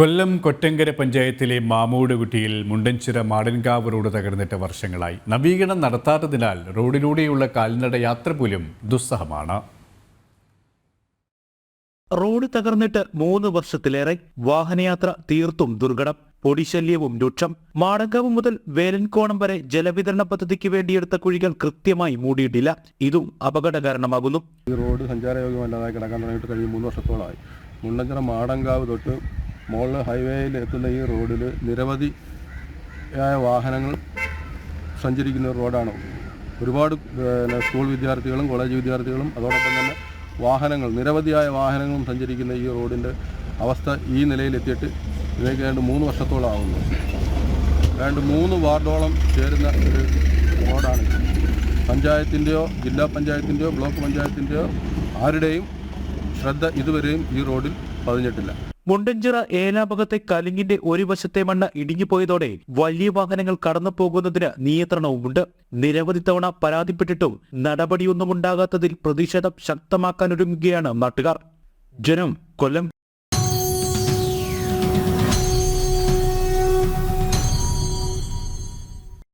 കൊല്ലം കൊറ്റങ്കര പഞ്ചായത്തിലെ മാമൂടുകുട്ടിയിൽ മുണ്ടൻചിറ മാടൻകാവ് റോഡ് തകർന്നിട്ട് വർഷങ്ങളായി. നവീകരണം നടത്താത്തതിനാൽ റോഡിലൂടെയുള്ള കാൽനട യാത്ര പോലും ദുസ്സഹമാണ്. റോഡ് തകർന്നിട്ട് മൂന്ന് വർഷത്തിലേറെ വാഹനയാത്ര തീർത്തും ദുർഘടം പൊടിശല്യവും രൂക്ഷം. മാടങ്കാവ് മുതൽ വേലൻകോണം വരെ ജലവിതരണ പദ്ധതിക്ക് വേണ്ടിയെടുത്ത കുഴികൾ കൃത്യമായി മൂടിയിട്ടില്ല. ഇതും അപകട കാരണമാകുന്നു ഈ റോഡ് സഞ്ചാരയോഗ്യമല്ലാതായി കിടക്കാൻ തുടങ്ങിയിട്ട് കഴിഞ്ഞ് മൂന്ന് വർഷത്തോളമായി. മുണ്ടഞ്ചിറ മാടങ്കാവ് തൊട്ട് മുകളിൽ ഹൈവേയിൽ എത്തുന്ന ഈ റോഡിൽ നിരവധി വാഹനങ്ങൾ സഞ്ചരിക്കുന്ന റോഡാണ്. ഒരുപാട് സ്കൂൾ വിദ്യാർത്ഥികളും കോളേജ് വിദ്യാർത്ഥികളും അതോടൊപ്പം തന്നെ വാഹനങ്ങൾ നിരവധിയായ വാഹനങ്ങളും സഞ്ചരിക്കുന്ന ഈ റോഡിന്റെ അവസ്ഥ ഈ നിലയിലെത്തിയിട്ട് ഇതിലേക്ക് രണ്ട് മൂന്ന് വർഷത്തോളം ആകുന്നു രണ്ട് മൂന്ന് വാർഡോളം ചേരുന്ന ഒരു റോഡാണ് പഞ്ചായത്തിന്റെയോ ജില്ലാ പഞ്ചായത്തിന്റെയോ ബ്ലോക്ക് പഞ്ചായത്തിന്റെയോ ആരുടെയും ശ്രദ്ധ ഇതുവരെയും ഈ റോഡിൽ പതിഞ്ഞിട്ടില്ല. മുണ്ടഞ്ചിറ ഏലാപകത്തെ കലിങ്ങിന്റെ ഒരു വശത്തെ മണ്ണ് ഇടിഞ്ഞുപോയതോടെ വലിയ വാഹനങ്ങൾ കടന്നു പോകുന്നതിന് നിയന്ത്രണവുമുണ്ട്. നിരവധി തവണ പരാതിപ്പെട്ടിട്ടും നടപടിയൊന്നും ഉണ്ടാകാത്തതിൽ പ്രതിഷേധം ശക്തമാക്കാനൊരുങ്ങുകയാണ് നാട്ടുകാർ. ജനം കൊല്ലം